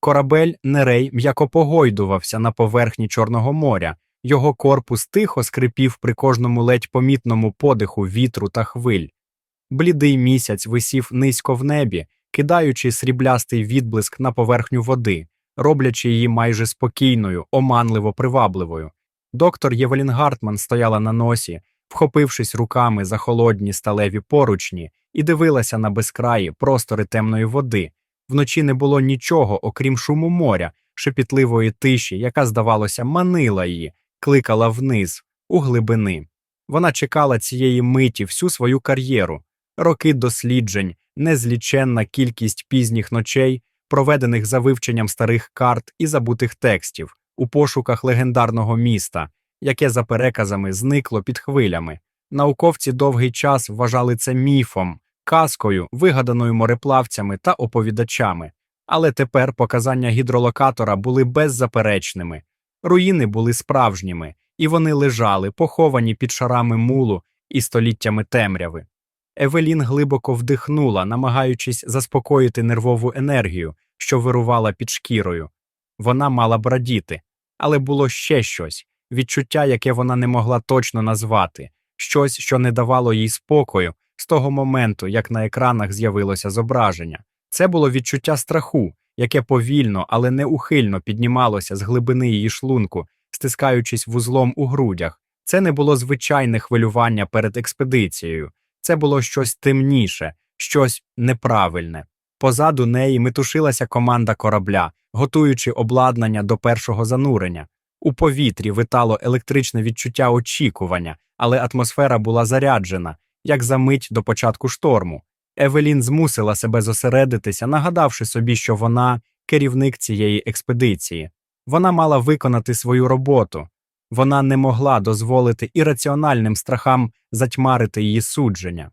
Корабель Нерей м'яко погойдувався на поверхні Чорного моря. Його корпус тихо скрипів при кожному ледь помітному подиху вітру та хвиль. Блідий місяць висів низько в небі, кидаючи сріблястий відблиск на поверхню води, роблячи її майже спокійною, оманливо привабливою. Доктор Євелін Гартман стояла на носі, вхопившись руками за холодні сталеві поручні, і дивилася на безкраї простори темної води. Вночі не було нічого, окрім шуму моря, шепітливої тиші, яка, здавалося, манила її, кликала вниз, у глибини. Вона чекала цієї миті всю свою кар'єру, роки досліджень, незліченна кількість пізніх ночей, проведених за вивченням старих карт і забутих текстів, у пошуках легендарного міста, яке за переказами зникло під хвилями. Науковці довгий час вважали це міфом, казкою, вигаданою мореплавцями та оповідачами. Але тепер показання гідролокатора були беззаперечними, руїни були справжніми, і вони лежали, поховані під шарами мулу і століттями темряви. Евелін глибоко вдихнула, намагаючись заспокоїти нервову енергію, що вирувала під шкірою. Вона мала б радіти, але було ще щось відчуття, яке вона не могла точно назвати, щось, що не давало їй спокою з того моменту, як на екранах з'явилося зображення. Це було відчуття страху, яке повільно, але неухильно піднімалося з глибини її шлунку, стискаючись вузлом у грудях. Це не було звичайне хвилювання перед експедицією, це було щось темніше, щось неправильне. Позаду неї метушилася команда корабля, готуючи обладнання до першого занурення. У повітрі витало електричне відчуття очікування, але атмосфера була заряджена, як за мить до початку шторму. Евелін змусила себе зосередитися, нагадавши собі, що вона керівник цієї експедиції. Вона мала виконати свою роботу. Вона не могла дозволити ірраціональним страхам затьмарити її судження.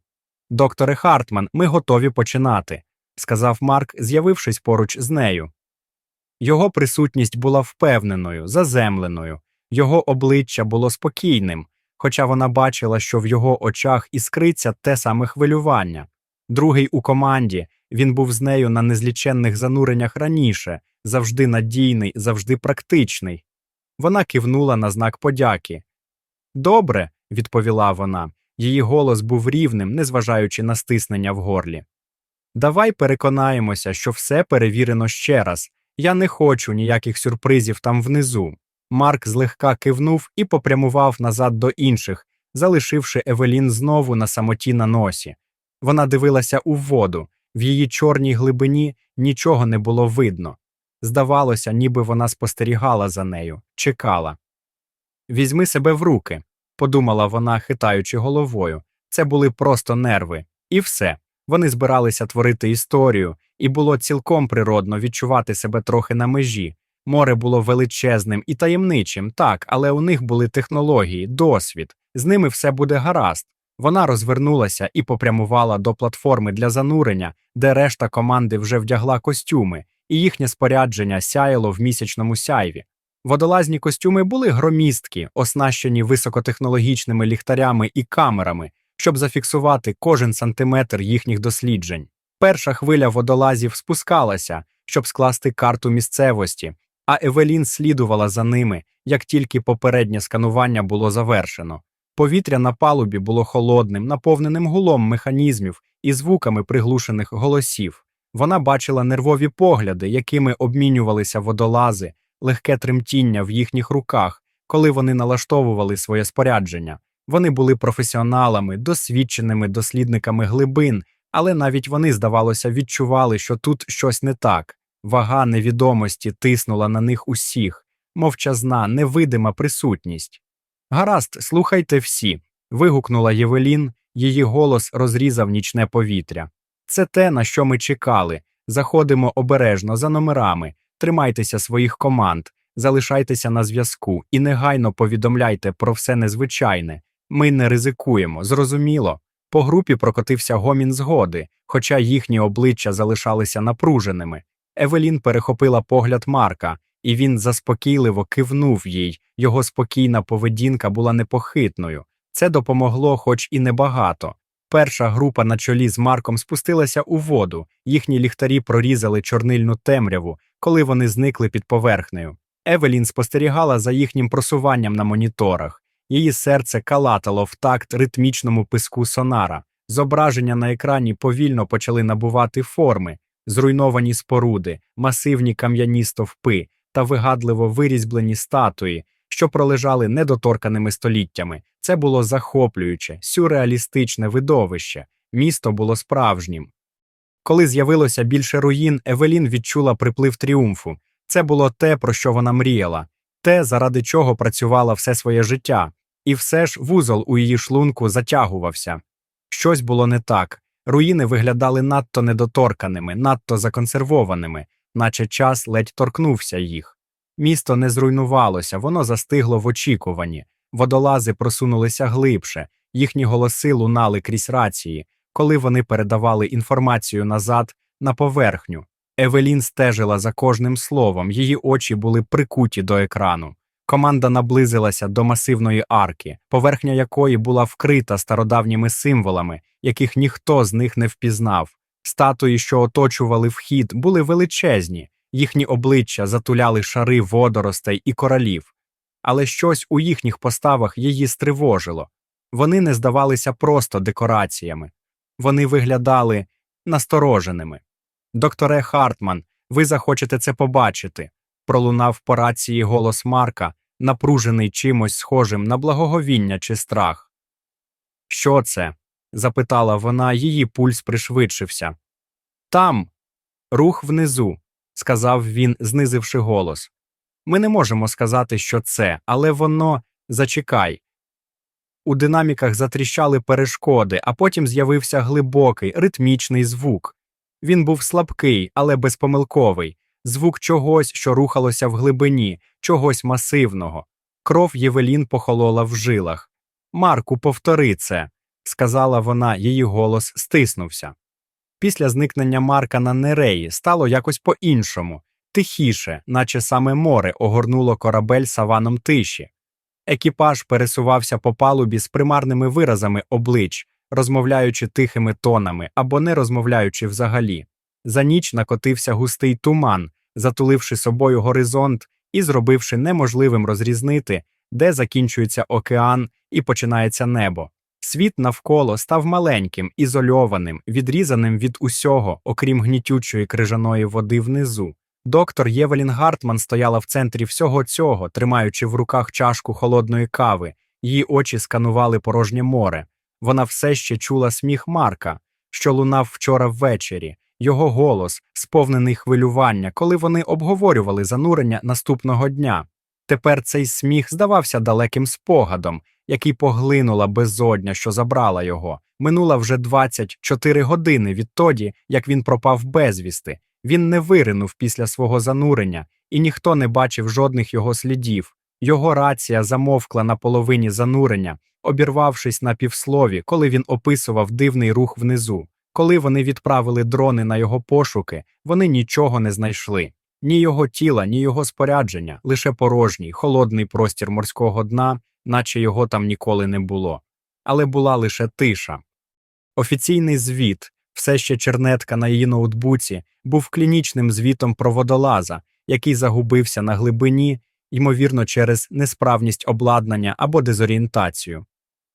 Докторе Хартман, ми готові починати, сказав Марк, з'явившись поруч з нею. Його присутність була впевненою, заземленою, його обличчя було спокійним, хоча вона бачила, що в його очах іскриться те саме хвилювання. Другий у команді, він був з нею на незліченних зануреннях раніше, завжди надійний, завжди практичний. Вона кивнула на знак подяки. Добре, відповіла вона. Її голос був рівним, незважаючи на стиснення в горлі. Давай переконаємося, що все перевірено ще раз. Я не хочу ніяких сюрпризів там внизу. Марк злегка кивнув і попрямував назад до інших, залишивши Евелін знову на самоті на носі. Вона дивилася у воду, в її чорній глибині нічого не було видно. Здавалося, ніби вона спостерігала за нею, чекала. Візьми себе в руки, подумала вона, хитаючи головою. Це були просто нерви, і все. Вони збиралися творити історію, і було цілком природно відчувати себе трохи на межі. Море було величезним і таємничим, так, але у них були технології, досвід, з ними все буде гаразд. Вона розвернулася і попрямувала до платформи для занурення, де решта команди вже вдягла костюми, і їхнє спорядження сяяло в місячному сяйві. Водолазні костюми були громісткі, оснащені високотехнологічними ліхтарями і камерами, щоб зафіксувати кожен сантиметр їхніх досліджень. Перша хвиля водолазів спускалася, щоб скласти карту місцевості, а Евелін слідувала за ними, як тільки попереднє сканування було завершено. Повітря на палубі було холодним, наповненим гулом механізмів і звуками приглушених голосів. Вона бачила нервові погляди, якими обмінювалися водолази, легке тремтіння в їхніх руках, коли вони налаштовували своє спорядження. Вони були професіоналами, досвідченими дослідниками глибин, але навіть вони, здавалося, відчували, що тут щось не так. Вага невідомості тиснула на них усіх, мовчазна, невидима присутність. Гаразд, слухайте всі. вигукнула Євелін, її голос розрізав нічне повітря. Це те, на що ми чекали. Заходимо обережно за номерами, тримайтеся своїх команд, залишайтеся на зв'язку і негайно повідомляйте про все незвичайне. Ми не ризикуємо, зрозуміло. По групі прокотився гомін згоди, хоча їхні обличчя залишалися напруженими. Евелін перехопила погляд Марка, і він заспокійливо кивнув їй. Його спокійна поведінка була непохитною. Це допомогло, хоч і небагато. Перша група на чолі з Марком спустилася у воду, їхні ліхтарі прорізали чорнильну темряву, коли вони зникли під поверхнею. Евелін спостерігала за їхнім просуванням на моніторах. Її серце калатало в такт ритмічному писку сонара. Зображення на екрані повільно почали набувати форми, зруйновані споруди, масивні кам'яні стовпи та вигадливо вирізблені статуї, що пролежали недоторканими століттями. Це було захоплююче, сюрреалістичне видовище. Місто було справжнім. Коли з'явилося більше руїн, Евелін відчула приплив тріумфу. Це було те, про що вона мріяла, те, заради чого працювала все своє життя, і все ж вузол у її шлунку затягувався. Щось було не так. Руїни виглядали надто недоторканими, надто законсервованими, наче час ледь торкнувся їх. Місто не зруйнувалося, воно застигло в очікуванні. Водолази просунулися глибше, їхні голоси лунали крізь рації, коли вони передавали інформацію назад на поверхню. Евелін стежила за кожним словом, її очі були прикуті до екрану. Команда наблизилася до масивної арки, поверхня якої була вкрита стародавніми символами, яких ніхто з них не впізнав. Статуї, що оточували вхід, були величезні, їхні обличчя затуляли шари водоростей і коралів. Але щось у їхніх поставах її стривожило. Вони не здавалися просто декораціями, вони виглядали настороженими. Докторе Хартман, ви захочете це побачити. Пролунав по рації голос Марка, напружений чимось схожим на благоговіння чи страх. Що це? запитала вона, її пульс пришвидшився. Там, рух внизу, сказав він, знизивши голос. Ми не можемо сказати, що це, але воно зачекай. У динаміках затріщали перешкоди, а потім з'явився глибокий, ритмічний звук. Він був слабкий, але безпомилковий, звук чогось, що рухалося в глибині, чогось масивного. Кров Євелін похолола в жилах. Марку, повтори це, сказала вона, її голос стиснувся. Після зникнення Марка на Нереї стало якось по-іншому, тихіше, наче саме море огорнуло корабель саваном тиші. Екіпаж пересувався по палубі з примарними виразами облич, розмовляючи тихими тонами або не розмовляючи взагалі. За ніч накотився густий туман, затуливши собою горизонт і зробивши неможливим розрізнити, де закінчується океан і починається небо. Світ навколо став маленьким, ізольованим, відрізаним від усього, окрім гнітючої крижаної води внизу. Доктор Євелін Гартман стояла в центрі всього цього, тримаючи в руках чашку холодної кави, її очі сканували порожнє море. Вона все ще чула сміх Марка, що лунав вчора ввечері, його голос, сповнений хвилювання, коли вони обговорювали занурення наступного дня. Тепер цей сміх здавався далеким спогадом, який поглинула безодня, що забрала його. Минула вже 24 години відтоді, як він пропав безвісти. Він не виринув після свого занурення, і ніхто не бачив жодних його слідів. Його рація замовкла на половині занурення, обірвавшись на півслові, коли він описував дивний рух внизу. Коли вони відправили дрони на його пошуки, вони нічого не знайшли ні його тіла, ні його спорядження, лише порожній, холодний простір морського дна, наче його там ніколи не було. Але була лише тиша. Офіційний звіт, все ще чернетка на її ноутбуці, був клінічним звітом про водолаза, який загубився на глибині, ймовірно, через несправність обладнання або дезорієнтацію.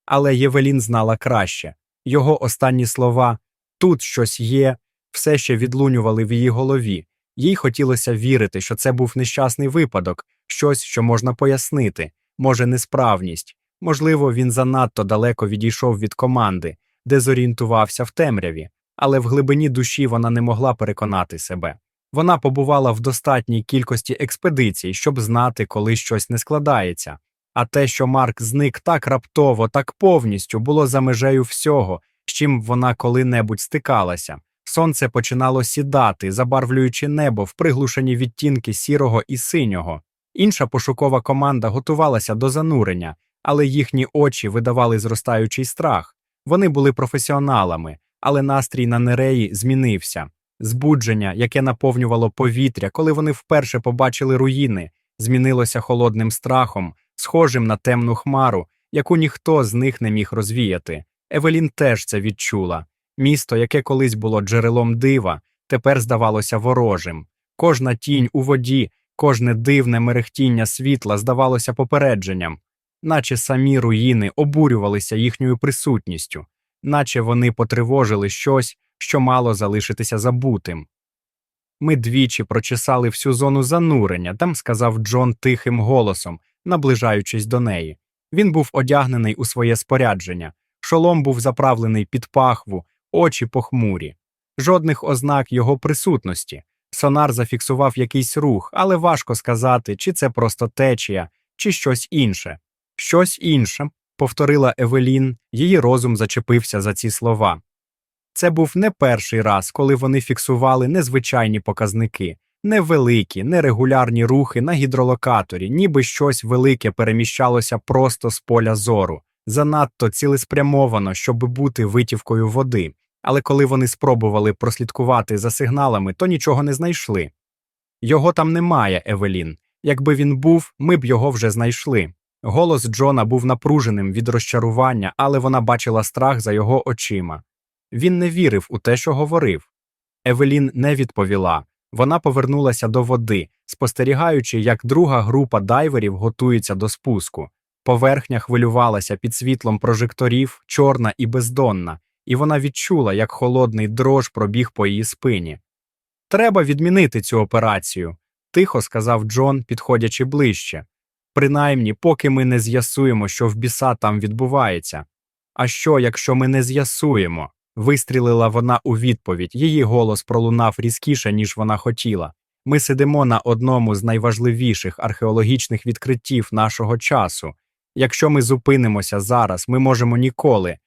Але Євелін знала краще його останні слова тут щось є, все ще відлунювали в її голові. Їй хотілося вірити, що це був нещасний випадок, щось, що можна пояснити, може, несправність. Можливо, він занадто далеко відійшов від команди, дезорієнтувався в темряві, але в глибині душі вона не могла переконати себе. Вона побувала в достатній кількості експедицій, щоб знати, коли щось не складається. А те, що Марк зник так раптово, так повністю було за межею всього, з чим вона коли-небудь стикалася. Сонце починало сідати, забарвлюючи небо в приглушені відтінки сірого і синього. Інша пошукова команда готувалася до занурення, але їхні очі видавали зростаючий страх. Вони були професіоналами, але настрій на Нереї змінився. Збудження, яке наповнювало повітря, коли вони вперше побачили руїни, змінилося холодним страхом, схожим на темну хмару, яку ніхто з них не міг розвіяти. Евелін теж це відчула. Місто, яке колись було джерелом дива, тепер здавалося ворожим. Кожна тінь у воді, кожне дивне мерехтіння світла здавалося попередженням, наче самі руїни обурювалися їхньою присутністю, наче вони потривожили щось, що мало залишитися забутим. Ми двічі прочесали всю зону занурення, там сказав Джон тихим голосом, наближаючись до неї. Він був одягнений у своє спорядження, шолом був заправлений під пахву, очі похмурі, жодних ознак його присутності. Сонар зафіксував якийсь рух, але важко сказати, чи це просто течія, чи щось інше. Щось інше, повторила Евелін, її розум зачепився за ці слова. Це був не перший раз, коли вони фіксували незвичайні показники, невеликі, нерегулярні рухи на гідролокаторі, ніби щось велике переміщалося просто з поля зору, занадто цілеспрямовано, щоб бути витівкою води. Але коли вони спробували прослідкувати за сигналами, то нічого не знайшли. Його там немає, Евелін. Якби він був, ми б його вже знайшли. Голос Джона був напруженим від розчарування, але вона бачила страх за його очима. Він не вірив у те, що говорив. Евелін не відповіла. Вона повернулася до води, спостерігаючи, як друга група дайверів готується до спуску. Поверхня хвилювалася під світлом прожекторів, чорна і бездонна, і вона відчула, як холодний дрож пробіг по її спині. Треба відмінити цю операцію, тихо сказав Джон, підходячи ближче. Принаймні, поки ми не з'ясуємо, що в біса там відбувається. А що, якщо ми не з'ясуємо? Вистрілила вона у відповідь, її голос пролунав різкіше, ніж вона хотіла. Ми сидимо на одному з найважливіших археологічних відкриттів нашого часу. Якщо ми зупинимося зараз, ми можемо ніколи.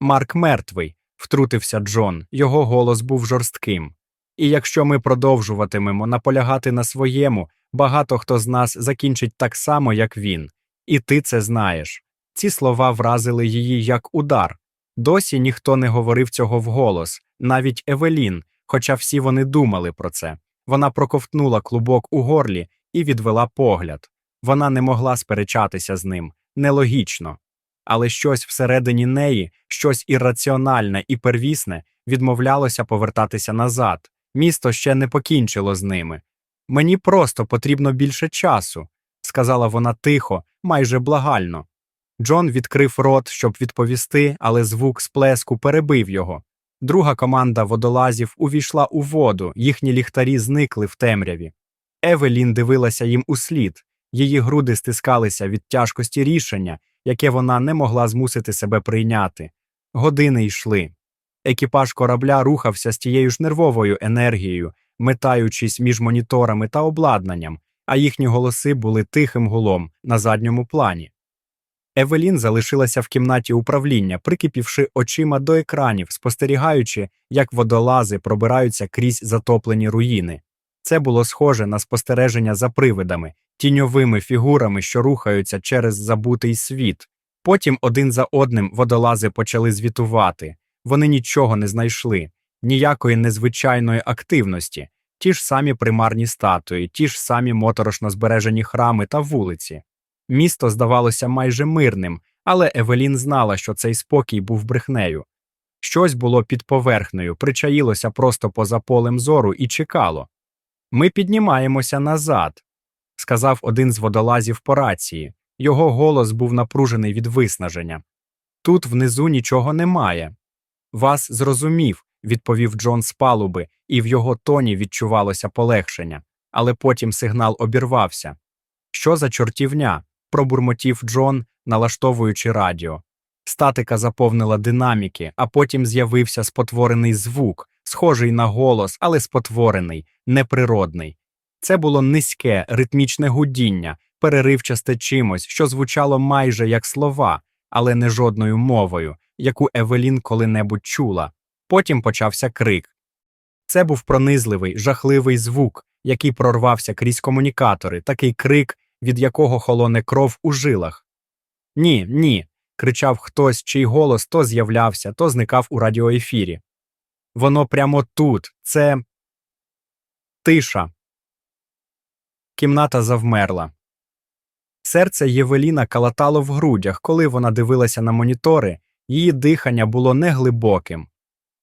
Марк мертвий, втрутився Джон, його голос був жорстким. І якщо ми продовжуватимемо наполягати на своєму, багато хто з нас закінчить так само, як він. І ти це знаєш. Ці слова вразили її як удар. Досі ніхто не говорив цього вголос, навіть Евелін, хоча всі вони думали про це. Вона проковтнула клубок у горлі і відвела погляд. Вона не могла сперечатися з ним нелогічно. Але щось всередині неї, щось ірраціональне і первісне, відмовлялося повертатися назад. Місто ще не покінчило з ними. Мені просто потрібно більше часу, сказала вона тихо, майже благально. Джон відкрив рот, щоб відповісти, але звук сплеску перебив його. Друга команда водолазів увійшла у воду, їхні ліхтарі зникли в темряві. Евелін дивилася їм услід, її груди стискалися від тяжкості рішення, яке вона не могла змусити себе прийняти. Години йшли. Екіпаж корабля рухався з тією ж нервовою енергією, метаючись між моніторами та обладнанням, а їхні голоси були тихим гулом на задньому плані. Евелін залишилася в кімнаті управління, прикипівши очима до екранів, спостерігаючи, як водолази пробираються крізь затоплені руїни. Це було схоже на спостереження за привидами, тіньовими фігурами, що рухаються через забутий світ. Потім один за одним водолази почали звітувати. Вони нічого не знайшли, ніякої незвичайної активності, ті ж самі примарні статуї, ті ж самі моторошно збережені храми та вулиці. Місто здавалося майже мирним, але Евелін знала, що цей спокій був брехнею. Щось було під поверхнею, причаїлося просто поза полем зору і чекало. Ми піднімаємося назад, сказав один з водолазів по рації. Його голос був напружений від виснаження. Тут внизу нічого немає. Вас зрозумів, відповів Джон з палуби, і в його тоні відчувалося полегшення, але потім сигнал обірвався. Що за чортівня? пробурмотів Джон, налаштовуючи радіо. Статика заповнила динаміки, а потім з'явився спотворений звук, схожий на голос, але спотворений, неприродний. Це було низьке, ритмічне гудіння, переривчасте чимось, що звучало майже як слова, але не жодною мовою, яку Евелін коли-небудь чула. Потім почався крик. Це був пронизливий, жахливий звук, який прорвався крізь комунікатори, такий крик, від якого холоне кров у жилах. Ні, ні. кричав хтось, чий голос то з'являвся, то зникав у радіоефірі. Воно прямо тут, це тиша. Кімната завмерла. Серце Євеліна калатало в грудях, коли вона дивилася на монітори, її дихання було неглибоким.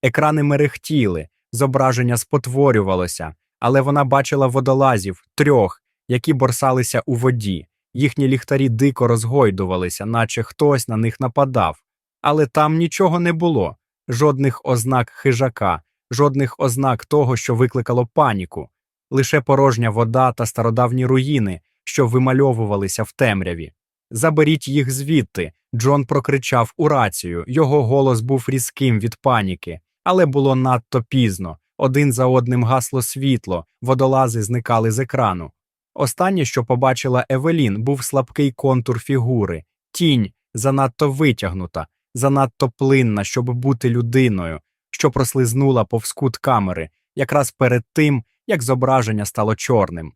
Екрани мерехтіли, зображення спотворювалося, але вона бачила водолазів трьох, які борсалися у воді. Їхні ліхтарі дико розгойдувалися, наче хтось на них нападав. Але там нічого не було, жодних ознак хижака, жодних ознак того, що викликало паніку, лише порожня вода та стародавні руїни, що вимальовувалися в темряві. Заберіть їх звідти. Джон прокричав у рацію. Його голос був різким від паніки, але було надто пізно. Один за одним гасло світло, водолази зникали з екрану. Останнє, що побачила Евелін, був слабкий контур фігури, тінь, занадто витягнута, занадто плинна, щоб бути людиною, що прослизнула повз кут камери, якраз перед тим, як зображення стало чорним.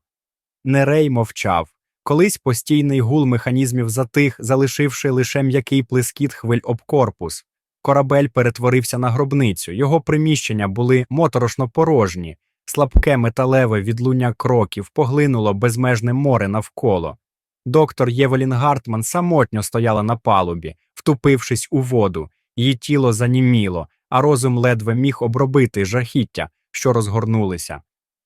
Нерей мовчав. Колись постійний гул механізмів затих, залишивши лише м'який плескіт хвиль об корпус. Корабель перетворився на гробницю, його приміщення були моторошно порожні, слабке металеве відлуння кроків поглинуло безмежне море навколо. Доктор Євелін Гартман самотньо стояла на палубі, втупившись у воду, її тіло заніміло, а розум ледве міг обробити жахіття, що розгорнулися.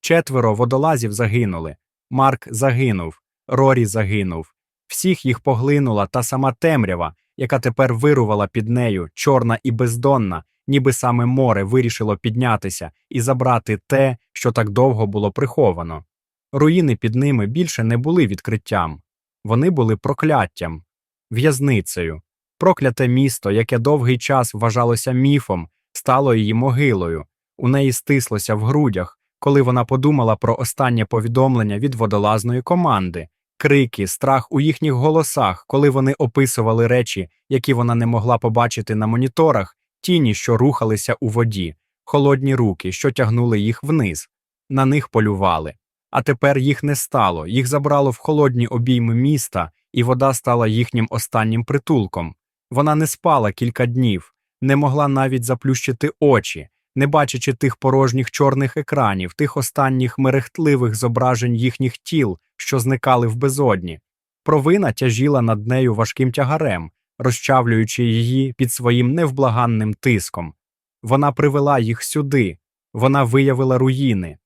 Четверо водолазів загинули. Марк загинув, Рорі загинув. Всіх їх поглинула та сама темрява, яка тепер вирувала під нею, чорна і бездонна, ніби саме море вирішило піднятися і забрати те, що так довго було приховано. Руїни під ними більше не були відкриттям, вони були прокляттям, в'язницею. Прокляте місто, яке довгий час вважалося міфом, стало її могилою. У неї стислося в грудях, коли вона подумала про останнє повідомлення від водолазної команди, крики, страх у їхніх голосах, коли вони описували речі, які вона не могла побачити на моніторах, тіні, що рухалися у воді, холодні руки, що тягнули їх вниз. На них полювали. А тепер їх не стало, їх забрало в холодні обійми міста, і вода стала їхнім останнім притулком. Вона не спала кілька днів, не могла навіть заплющити очі, не бачачи тих порожніх чорних екранів, тих останніх мерехтливих зображень їхніх тіл, що зникали в безодні. Провина тяжіла над нею важким тягарем, розчавлюючи її під своїм невблаганним тиском. Вона привела їх сюди, вона виявила руїни.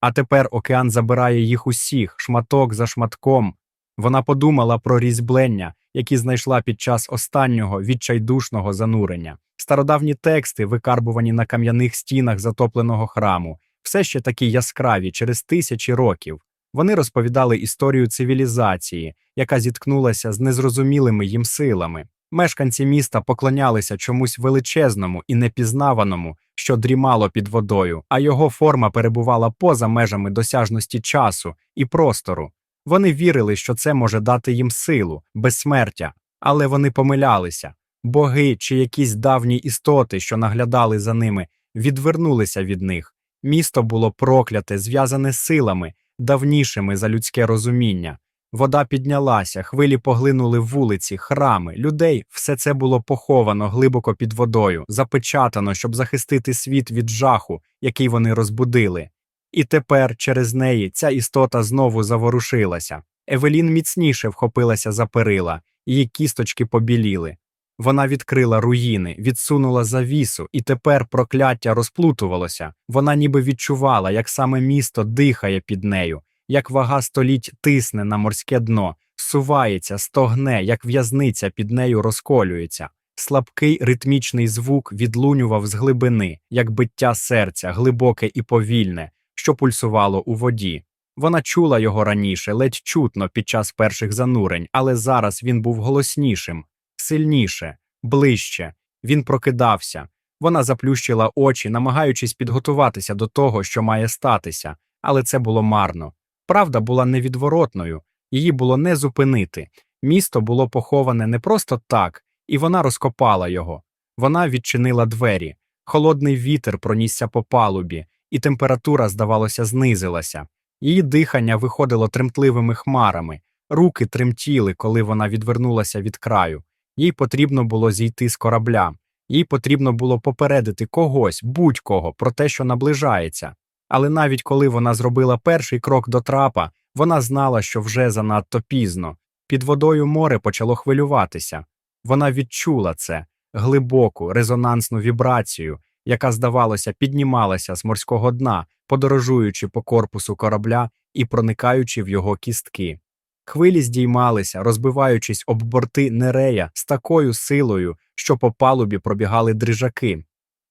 А тепер океан забирає їх усіх, шматок за шматком. Вона подумала про різьблення, які знайшла під час останнього відчайдушного занурення. Стародавні тексти, викарбувані на кам'яних стінах затопленого храму, все ще такі яскраві через тисячі років. Вони розповідали історію цивілізації, яка зіткнулася з незрозумілими їм силами. Мешканці міста поклонялися чомусь величезному і непізнаваному, що дрімало під водою, а його форма перебувала поза межами досяжності часу і простору. Вони вірили, що це може дати їм силу, безсмертя, але вони помилялися. Боги чи якісь давні істоти, що наглядали за ними, відвернулися від них. Місто було прокляте, зв'язане силами, давнішими за людське розуміння. Вода піднялася, хвилі поглинули вулиці, храми, людей. Все це було поховано глибоко під водою, запечатано, щоб захистити світ від жаху, який вони розбудили. І тепер через неї ця істота знову заворушилася. Евелін міцніше вхопилася за перила, її кісточки побіліли. Вона відкрила руїни, відсунула завісу, і тепер прокляття розплутувалося. Вона ніби відчувала, як саме місто дихає під нею, як вага століть тисне на морське дно, сувається, стогне, як в'язниця під нею розколюється. Слабкий ритмічний звук відлунював з глибини, як биття серця, глибоке і повільне, що пульсувало у воді. Вона чула його раніше, ледь чутно під час перших занурень, але зараз він був голоснішим, сильніше, ближче. Він прокидався. Вона заплющила очі, намагаючись підготуватися до того, що має статися, але це було марно. Правда була невідворотною, її було не зупинити. Місто було поховане не просто так, і вона розкопала його. Вона відчинила двері. Холодний вітер пронісся по палубі, і температура, здавалося, знизилася. Її дихання виходило тремтливими хмарами, руки тремтіли, коли вона відвернулася від краю. Їй потрібно було зійти з корабля, їй потрібно було попередити когось, будь-кого, про те, що наближається. Але навіть коли вона зробила перший крок до трапа, вона знала, що вже занадто пізно. Під водою море почало хвилюватися. Вона відчула це глибоку, резонансну вібрацію, яка, здавалося, піднімалася з морського дна, подорожуючи по корпусу корабля і проникаючи в його кістки. Хвилі здіймалися, розбиваючись об борти Нерея з такою силою, що по палубі пробігали дрижаки.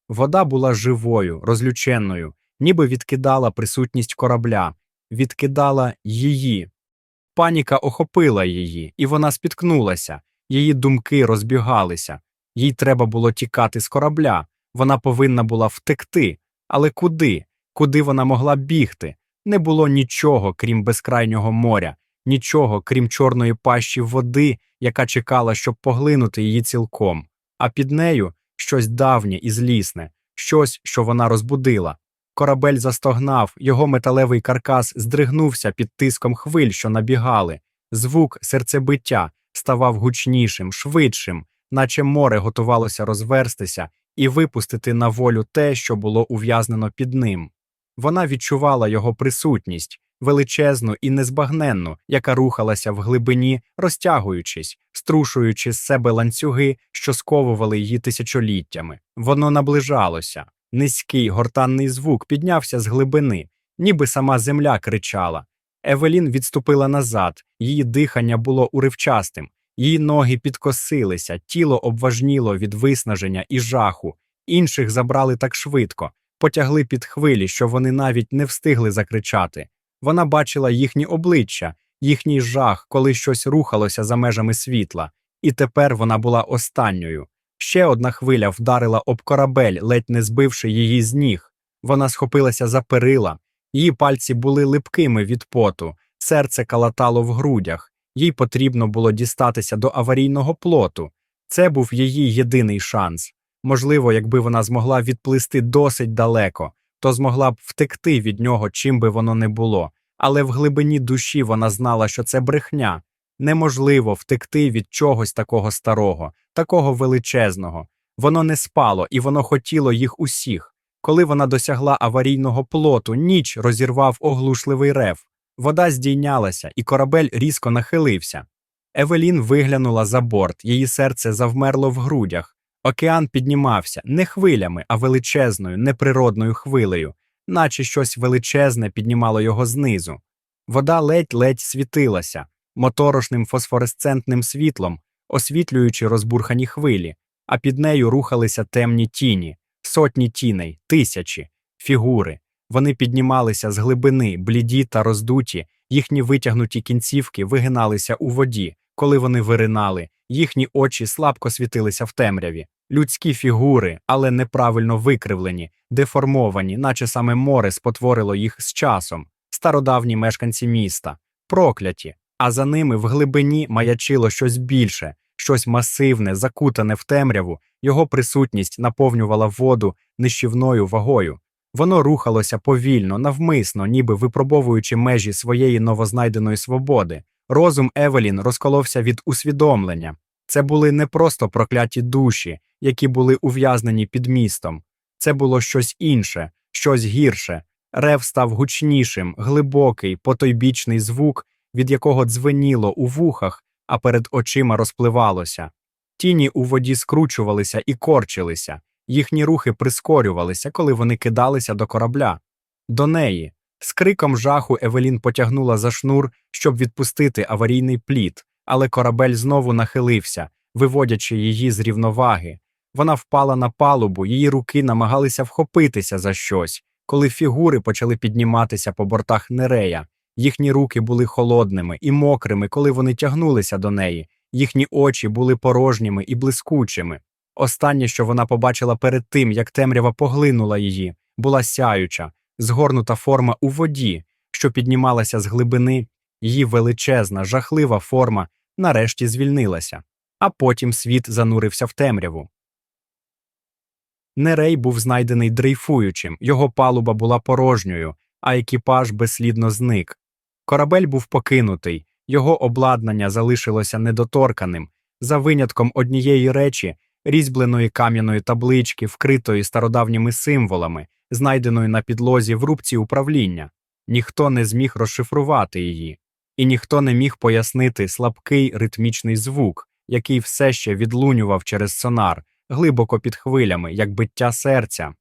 Вода була живою, розлюченною, ніби відкидала присутність корабля, відкидала її. Паніка охопила її, і вона спіткнулася, її думки розбігалися. Їй треба було тікати з корабля, вона повинна була втекти. Але куди? Куди вона могла бігти? Не було нічого, крім безкрайнього моря, нічого, крім чорної пащі води, яка чекала, щоб поглинути її цілком, а під нею щось давнє і злісне, щось, що вона розбудила. Корабель застогнав, його металевий каркас здригнувся під тиском хвиль, що набігали. Звук серцебиття ставав гучнішим, швидшим, наче море готувалося розверстися і випустити на волю те, що було ув'язнено під ним. Вона відчувала його присутність, величезну і незбагненну, яка рухалася в глибині, розтягуючись, струшуючи з себе ланцюги, що сковували її тисячоліттями. Воно наближалося. Низький гортанний звук піднявся з глибини, ніби сама земля кричала. Евелін відступила назад, її дихання було уривчастим, її ноги підкосилися, тіло обважніло від виснаження і жаху. Інших забрали так швидко, потягли під хвилі, що вони навіть не встигли закричати. Вона бачила їхні обличчя, їхній жах, коли щось рухалося за межами світла, і тепер вона була останньою. Ще одна хвиля вдарила об корабель, ледь не збивши її з ніг. Вона схопилася за перила, її пальці були липкими від поту, серце калатало в грудях, їй потрібно було дістатися до аварійного плоту. Це був її єдиний шанс. Можливо, якби вона змогла відплисти досить далеко, то змогла б втекти від нього, чим би воно не було. Але в глибині душі вона знала, що це брехня. Неможливо втекти від чогось такого старого, такого величезного. Воно не спало, і воно хотіло їх усіх. Коли вона досягла аварійного плоту, ніч розірвав оглушливий рев. Вода здійнялася, і корабель різко нахилився. Евелін виглянула за борт, її серце завмерло в грудях. Океан піднімався не хвилями, а величезною, неприродною хвилею, наче щось величезне піднімало його знизу. Вода ледь-ледь світилася, моторошним фосфоресцентним світлом, освітлюючи розбурхані хвилі, а під нею рухалися темні тіні, сотні тіней, тисячі, фігури. Вони піднімалися з глибини, бліді та роздуті, їхні витягнуті кінцівки вигиналися у воді, коли вони виринали, їхні очі слабко світилися в темряві. Людські фігури, але неправильно викривлені, деформовані, наче саме море спотворило їх з часом, стародавні мешканці міста, прокляті, а за ними в глибині маячило щось більше, щось масивне, закутане в темряву, його присутність наповнювала воду нищівною вагою. Воно рухалося повільно, навмисно, ніби випробовуючи межі своєї новознайденої свободи. Розум Евелін розколовся від усвідомлення. Це були не просто прокляті душі, які були ув'язнені під містом. Це було щось інше, щось гірше. Рев став гучнішим, глибокий, потойбічний звук, від якого дзвеніло у вухах, а перед очима розпливалося. Тіні у воді скручувалися і корчилися, їхні рухи прискорювалися, коли вони кидалися до корабля. До неї. З криком жаху Евелін потягнула за шнур, щоб відпустити аварійний плід, але корабель знову нахилився, виводячи її з рівноваги. Вона впала на палубу, її руки намагалися вхопитися за щось, коли фігури почали підніматися по бортах Нерея. Їхні руки були холодними і мокрими, коли вони тягнулися до неї, їхні очі були порожніми і блискучими. Останнє, що вона побачила перед тим, як темрява поглинула її, була сяюча, згорнута форма у воді, що піднімалася з глибини, її величезна, жахлива форма нарешті звільнилася, а потім світ занурився в темряву. Нерей був знайдений дрейфуючим, його палуба була порожньою, а екіпаж безслідно зник. Корабель був покинутий, його обладнання залишилося недоторканим, за винятком однієї речі, різьбленої кам'яної таблички, вкритої стародавніми символами, знайденої на підлозі в рубці управління. Ніхто не зміг розшифрувати її, і ніхто не міг пояснити слабкий ритмічний звук, який все ще відлунював через сонар, глибоко під хвилями, як биття серця.